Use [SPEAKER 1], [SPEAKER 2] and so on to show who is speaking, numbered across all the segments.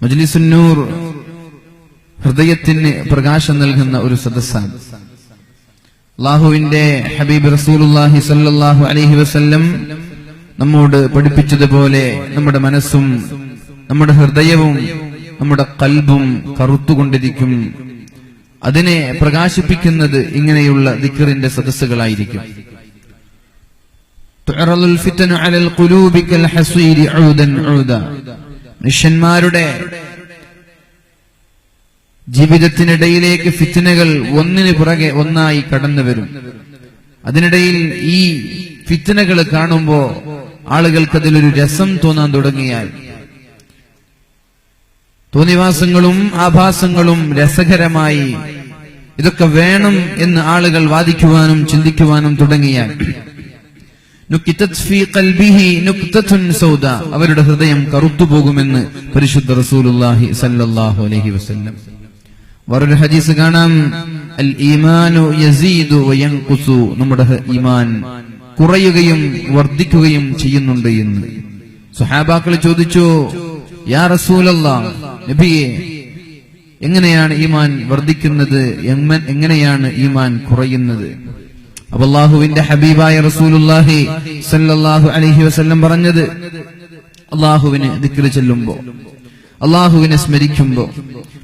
[SPEAKER 1] മജ്ലിസുന്നൂർ ഹൃദയത്തിന് പ്രകാശം നൽകുന്ന ഒരു സദസ്സാണ് അള്ളാഹുവിന്റെ ഹബീബ് റസൂലുല്ലാഹി സല്ലല്ലാഹു അലൈഹി വസല്ലം നമ്മോട് പഠിപ്പിച്ചതുപോലെ നമ്മുടെ മനസ്സും നമ്മുടെ ഹൃദയവും നമ്മുടെ കൽബും കറുത്തുകൊണ്ടിരിക്കും അതിനെ പ്രകാശിപ്പിക്കുന്നത് ഇങ്ങനെയുള്ള ദിക്കറിന്റെ സദസ്സുകളായിരിക്കും تعرض الفتن على القلوب كالحصير عودا عودا മനുഷ്യന്മാരുടെ ജീവിതത്തിനിടയിലേക്ക് ഫിത്തനകൾ ഒന്നിനു പുറകെ ഒന്നായി കടന്നു വരും. അതിനിടയിൽ ഈ ഫിത്തനകൾ കാണുമ്പോ ആളുകൾക്ക് അതിലൊരു രസം തോന്നാൻ തുടങ്ങിയാൽ തോന്നിവാസങ്ങളും ആഭാസങ്ങളും രസകരമായി ഇതൊക്കെ വേണം എന്ന് ആളുകൾ വാദിക്കുവാനും ചിന്തിക്കുവാനും തുടങ്ങിയാൽ അവരുടെ ഹൃദയം കറുത്തുപോകുമെന്ന് പരിശുദ്ധ റസൂലുള്ളാഹി സല്ലല്ലാഹു അലൈഹി വസല്ലം. വേറൊരു ഹദീസ് കാണാം. അൽ ഈമാനു യസീദു നമ്മുടെ ഈമാൻ കുറയുകയും വർദ്ധിക്കുകയും ചെയ്യുന്നുണ്ട് എന്ന്. സുഹാബാക്കൾ ചോദിച്ചു യാ റസൂലല്ലാ നബിയെ എങ്ങനെയാണ് ഈമാൻ വർദ്ധിക്കുന്നത്? എങ്ങനെയാണ് ഈമാൻ കുറയുന്നത്? അപ്പൊ ഹബീബായ റസൂലുല്ലാഹി സല്ലല്ലാഹു അലൈഹി വസല്ലം പറഞ്ഞത് അള്ളാഹുവിന് ദിക്കറി ചെല്ലുമ്പോ അള്ളാഹുവിനെ സ്മരിക്കുമ്പോ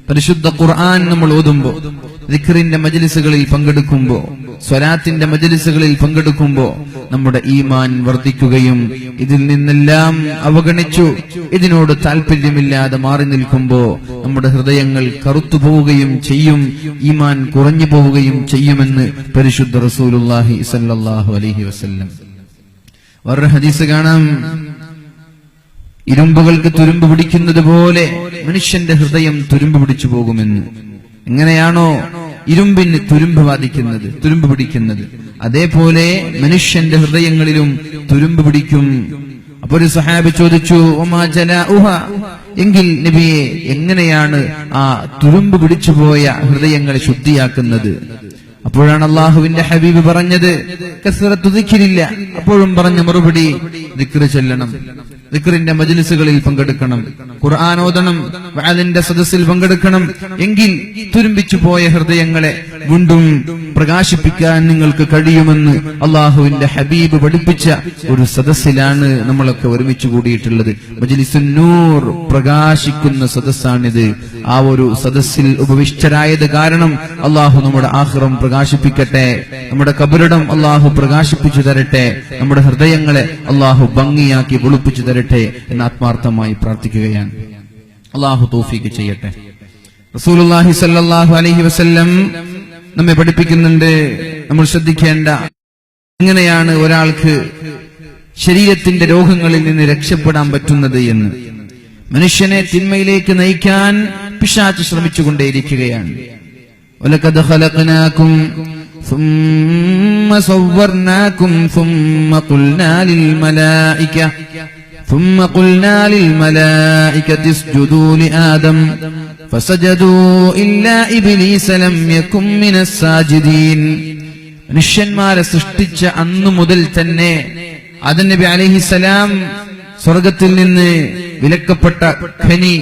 [SPEAKER 1] പരിശുദ്ധ ഖുർആൻ നമ്മൾ ഓതുമ്പോ ദിക്കറിന്റെ മജലിസുകളിൽ പങ്കെടുക്കുമ്പോ സ്വലാത്തിന്റെ മജലിസുകളിൽ പങ്കെടുക്കുമ്പോ നമ്മുടെ ഈമാൻ വർദ്ധിക്കുകയും ഇതിൽ നിന്നെല്ലാം അവഗണിച്ചു. ഇതിനോട് താല്പര്യമില്ലാതെ മാറി നിൽക്കുമ്പോ നമ്മുടെ ഹൃദയങ്ങൾ കറുത്തു പോവുകയും ചെയ്യും. ഈമാൻ കുറഞ്ഞു പോവുകയും ചെയ്യുമെന്ന് പരിശുദ്ധ റസൂലുള്ളാഹി സല്ലാഹു അലൈഹി വസല്ലം. വേറൊരു ഹദീസ് കാണാം. ഇരുമ്പുകൾക്ക് തുരുമ്പ് പിടിക്കുന്നത് പോലെ മനുഷ്യന്റെ ഹൃദയം തുരുമ്പ് പിടിച്ചു പോകുമെന്ന്. എങ്ങനെയാണോ ഇരുമ്പിന് തുരുമ്പ് ബാധിക്കുന്നത് തുരുമ്പ് പിടിക്കുന്നത്. അതേപോലെ മനുഷ്യന്റെ ഹൃദയങ്ങളിലും തുരുമ്പ് പിടിക്കും. അപ്പോൾ ഒരു സഹാബി ചോദിച്ചു "ഒമാ ഉഹ എങ്കിൽ നബിയെ എങ്ങനെയാണ് ആ തുരുമ്പ് പിടിച്ചുപോയ ഹൃദയങ്ങളെ ശുദ്ധിയാക്കുന്നത്? അപ്പോഴാണ് അള്ളാഹുവിന്റെ ഹബീബ് പറഞ്ഞത് കസറത്തുതിക്കിരില്ല അപ്പോഴും പറഞ്ഞ മറുപടി ദിക്റ് ചെല്ലണം. ദിക്റിന്റെ മജിലിസുകളിൽ പങ്കെടുക്കണം. ഖുർആൻ അതിന്റെ സദസ്സിൽ പങ്കെടുക്കണം. എങ്കിൽ തുരുമ്പിച്ചു പോയ ഹൃദയങ്ങളെ വീണ്ടും പ്രകാശിപ്പിക്കാൻ നിങ്ങൾക്ക് കഴിയുമെന്ന് അള്ളാഹുവിന്റെ ഹബീബ് പഠിപ്പിച്ച ഒരു സദസ്സിലാണ് നമ്മളൊക്കെ ഒരുമിച്ച് കൂടിയിട്ടുള്ളത്. മജലിസുന്നൂർ പ്രകാശിക്കുന്ന സദസ്സാണിത്. ആ ഒരു സദസ്സിൽ ഉപവിഷ്ടരായത് കാരണം അള്ളാഹു നമ്മുടെ ആഹ്റം പ്രകാശിപ്പിക്കട്ടെ നമ്മുടെ കബുരടം അള്ളാഹു പ്രകാശിപ്പിച്ചു തരട്ടെ നമ്മുടെ ഹൃദയങ്ങളെ അള്ളാഹു ഭംഗിയാക്കി വെളുപ്പിച്ചു തരട്ടെ എന്ന് ആത്മാർത്ഥമായി പ്രാർത്ഥിക്കുകയാണ്. അള്ളാഹു തോഫീക്ക് ചെയ്യട്ടെ. റസൂലുള്ളാഹി സല്ലല്ലാഹു അലൈഹി വസല്ലം നമ്മെ പഠിപ്പിക്കുന്നുണ്ട് നമ്മൾ ശ്രദ്ധിക്കേണ്ട എങ്ങനെയാണ് ഒരാൾക്ക് ശരീരത്തിന്റെ രോഗങ്ങളിൽ നിന്ന് രക്ഷപ്പെടാൻ പറ്റുന്നത് എന്ന് മനുഷ്യനെ തിന്മയിലേക്ക് നയിക്കാൻ പിശാച്ച് ശ്രമിച്ചുകൊണ്ടേയിരിക്കുകയാണ് ولقد خلقناكم ثم صورناكم ثم قلنا للملائكة ثم قلنا للملائكة اسجدوا لآدم فسجدوا إلا إبليس لم يكن من الساجدين മനുഷ്യന്മാരെ സൃഷ്ടിച്ച അന്നു മുതൽ തന്നെ ആദം നബി അലൈഹിസലാം സ്വർഗത്തിൽ നിന്ന് വിലക്കപ്പെട്ട ഖനി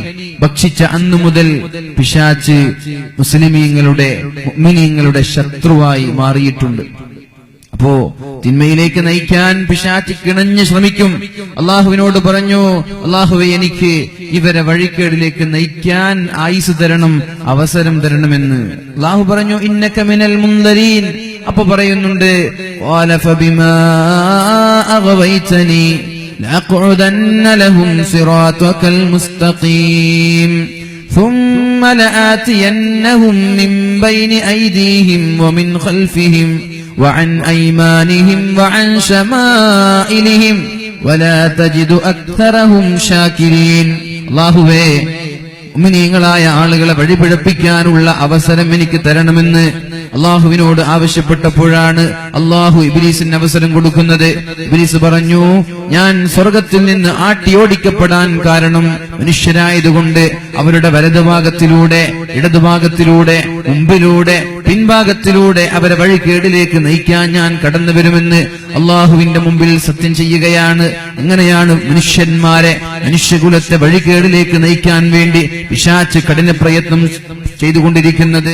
[SPEAKER 1] ഭക്ഷിച്ച അന്നു മുതൽ പിശാച്ച് മുസ്ലിമീങ്ങളുടെ മുഅ്മിനീങ്ങളുടെ ശത്രുവായി മാറിയിട്ടുണ്ട് അപ്പോ തിന്മയിലേക്ക് നയിക്കാൻ പിശാച്ച് കിണഞ്ഞ് ശ്രമിക്കും അള്ളാഹുവിനോട് പറഞ്ഞു അള്ളാഹുവെ എനിക്ക് ഇവരെ വഴിക്കേടിലേക്ക് നയിക്കാൻ ആയുസ് തരണം അവസരം തരണമെന്ന് അള്ളാഹു പറഞ്ഞു ഇന്നക മിനൽ മുന്തരീൻ അപ്പൊ പറയുന്നുണ്ട് "ഖാല ഫബിമാ അഗ്വൈതനി لأقعدن لهم صراطك المستقيم ثم لآتينهم من بين أيديهم ومن خلفهم وعن أيمانهم وعن شمائلهم ولا تجد أكثرهم شاكرين الله മുഅ്മിനീങ്ങളായ ആളുകളെ വഴിപിഴപ്പിക്കാനുള്ള അവസരം എനിക്ക് തരണമെന്ന് അള്ളാഹുവിനോട് ആവശ്യപ്പെട്ടപ്പോഴാണ് അള്ളാഹു ഇബിലീസിന് അവസരം കൊടുക്കുന്നത്. ഇബിലീസ് പറഞ്ഞു ഞാൻ സ്വർഗത്തിൽ നിന്ന് ആട്ടിയോടിക്കപ്പെടാൻ കാരണം മനുഷ്യരായതുകൊണ്ട് അവരുടെ വലതുഭാഗത്തിലൂടെ ഇടതുഭാഗത്തിലൂടെ മുമ്പിലൂടെ പിൻഭാഗത്തിലൂടെ അവരെ വഴികേടിലേക്ക് നയിക്കാൻ ഞാൻ കടന്നു വരുമെന്ന് അള്ളാഹുവിന്റെ മുമ്പിൽ സത്യം ചെയ്യുകയാണ്. അങ്ങനെയാണ് മനുഷ്യന്മാരെ മനുഷ്യകുലത്തെ വഴികേടിലേക്ക് നയിക്കാൻ വേണ്ടി പിശാച്ച് കഠിന പ്രയത്നം ചെയ്തുകൊണ്ടിരിക്കുന്നത്.